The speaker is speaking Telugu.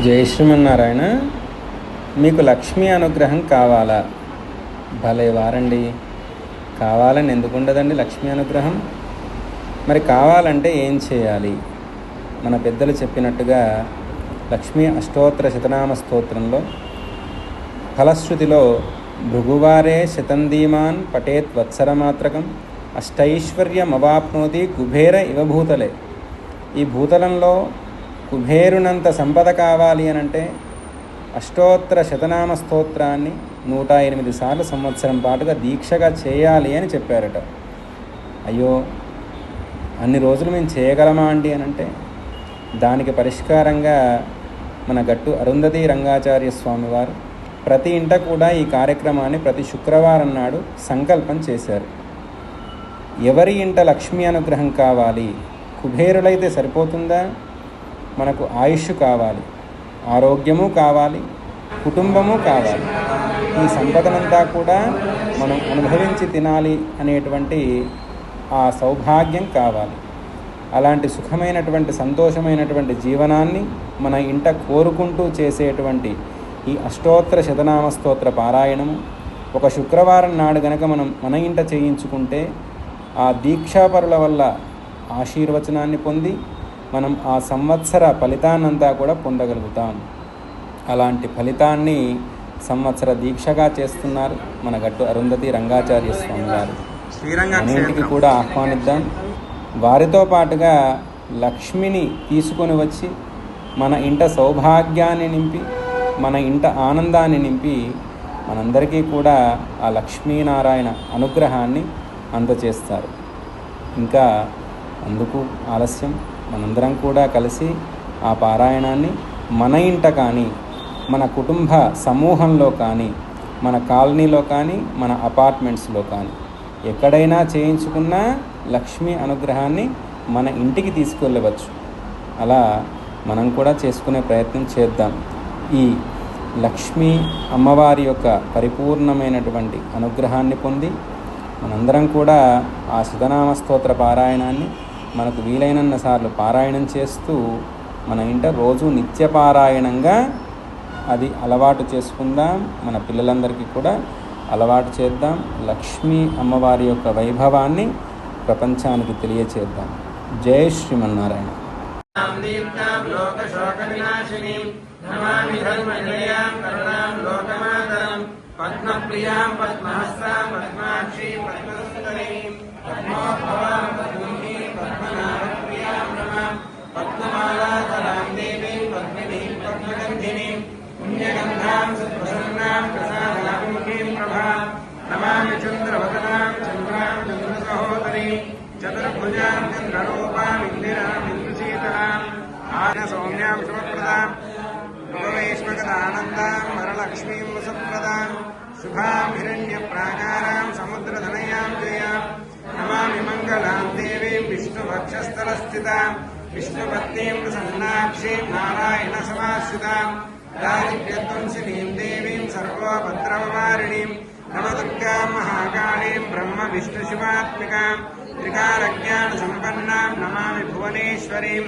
జై శ్రీమన్నారాయణ. మీకు లక్ష్మీ అనుగ్రహం కావాలా? భలే వారండి. కావాలని ఎందుకు ఉండదండి లక్ష్మీ అనుగ్రహం? మరి కావాలంటే ఏం చేయాలి? మన పెద్దలు చెప్పినట్టుగా లక్ష్మీ అష్టోత్తర శతనామ స్తోత్రంలో ఫలశ్రుతిలో భృగువారే శతంధీమాన్ పటేత్ వత్సరమాత్రకం అష్టైశ్వర్యమవాప్నోతి కుబేర ఇవ భూతలే. ఈ భూతలంలో కుబేరునంత సంపద కావాలి అనంటే అష్టోత్తర శతనామ స్తోత్రాన్ని నూట ఎనిమిది సార్లు సంవత్సరం పాటుగా దీక్షగా చేయాలి అని చెప్పారట. అయ్యో అన్ని రోజులు మేము చేయగలమా అండి అని అంటే దానికి పరిష్కారంగా మన గట్టు అరుంధతి రంగాచార్య స్వామి వారు ప్రతి ఇంట కూడా ఈ కార్యక్రమాన్ని ప్రతి శుక్రవారం నాడు సంకల్పం చేశారు. ఎవరి ఇంట లక్ష్మీ అనుగ్రహం కావాలి కుబేరులైతే సరిపోతుందా? మనకు ఆయుష్ కావాలి ఆరోగ్యము కావాలి కుటుంబము కావాలి. ఈ సంపదనంతా కూడా మనం అనుభవించి తినాలి అనేటువంటి ఆ సౌభాగ్యం కావాలి. అలాంటి సుఖమైనటువంటి సంతోషమైనటువంటి జీవనాన్ని మన ఇంట కోరుకుంటూ చేసేటువంటి ఈ అష్టోత్తర శతనామ స్తోత్ర పారాయణము ఒక శుక్రవారం నాడు గనక మనం మన ఇంట చేయించుకుంటే ఆ దీక్షాపరుల వల్ల ఆశీర్వచనాన్ని పొంది మనం ఆ సంవత్సర ఫలితాన్నంతా కూడా పొందగలుగుతాం. అలాంటి ఫలితాన్ని సంవత్సర దీక్షగా చేస్తున్నారు మన గట్టు అరుంధతి రంగాచార్య స్వామి గారు. అన్నింటికి కూడా ఆహ్వానిద్దాం. వారితో పాటుగా లక్ష్మిని తీసుకొని వచ్చి మన ఇంట సౌభాగ్యాన్ని నింపి మన ఇంట ఆనందాన్ని నింపి మనందరికీ కూడా ఆ లక్ష్మీనారాయణ అనుగ్రహాన్ని అందచేస్తారు. ఇంకా అందుకు ఆలస్యం. మనందరం కూడా కలిసి ఆ పారాయణాన్ని మన ఇంట కానీ మన కుటుంబ సమూహంలో కానీ మన కాలనీలో కానీ మన అపార్ట్మెంట్స్లో కానీ ఎక్కడైనా చేయించుకున్న లక్ష్మీ అనుగ్రహాన్ని మన ఇంటికి తీసుకెళ్ళవచ్చు. అలా మనం కూడా చేసుకునే ప్రయత్నం చేద్దాం. ఈ లక్ష్మీ అమ్మవారి యొక్క పరిపూర్ణమైనటువంటి అనుగ్రహాన్ని పొంది మనందరం కూడా ఆ సుధనామ స్తోత్ర పారాయణాన్ని మనకు వీలైనన్న సార్లు పారాయణం చేస్తూ మన ఇంట రోజు నిత్య పారాయణంగా అది అలవాటు చేసుకుందాం. మన పిల్లలందరికీ కూడా అలవాటు చేద్దాం. లక్ష్మీ అమ్మవారి యొక్క వైభవాన్ని ప్రపంచానికి తెలియచేద్దాం. జై శ్రీమన్నారాయణ. పద్మప్రియాం పద్మహస్తాం నమాం దేవీం పద్మినీం పద్మగంధినీం పుణ్యగంధాం సుప్రసన్నాం ప్రసాదాభిముఖీం ప్రభాం నమామి చంద్రవదనాం చంద్రాం చంద్రసహోదరీం చతుర్భుజాం చంద్రరూపాం ఇందిరాం ఇంద్రశీతలాం ఆన సౌమ్యాం శుభప్రదాం భువనేశ్వగదానందాం వరలక్ష్మీం వసప్రదాం శుభాం హిరణ్యప్రాకారాం సముద్రధనయాం జయాం నమామి మంగళాం దేవీం విష్ణువక్షస్థలస్థితాం విష్ణుపత్నీం ప్రసన్నాక్షీం నారాయణ సమాశ్రితాం దారిద్ర్యధ్వంసినీం దేవీం సర్వోపద్రవమారిణీం నవదుర్గాం మహాకాళీం బ్రహ్మ విష్ణుశివాత్మికాం త్రికారజ్ఞాన సంపన్నాం నమామి భువనేశ్వరీం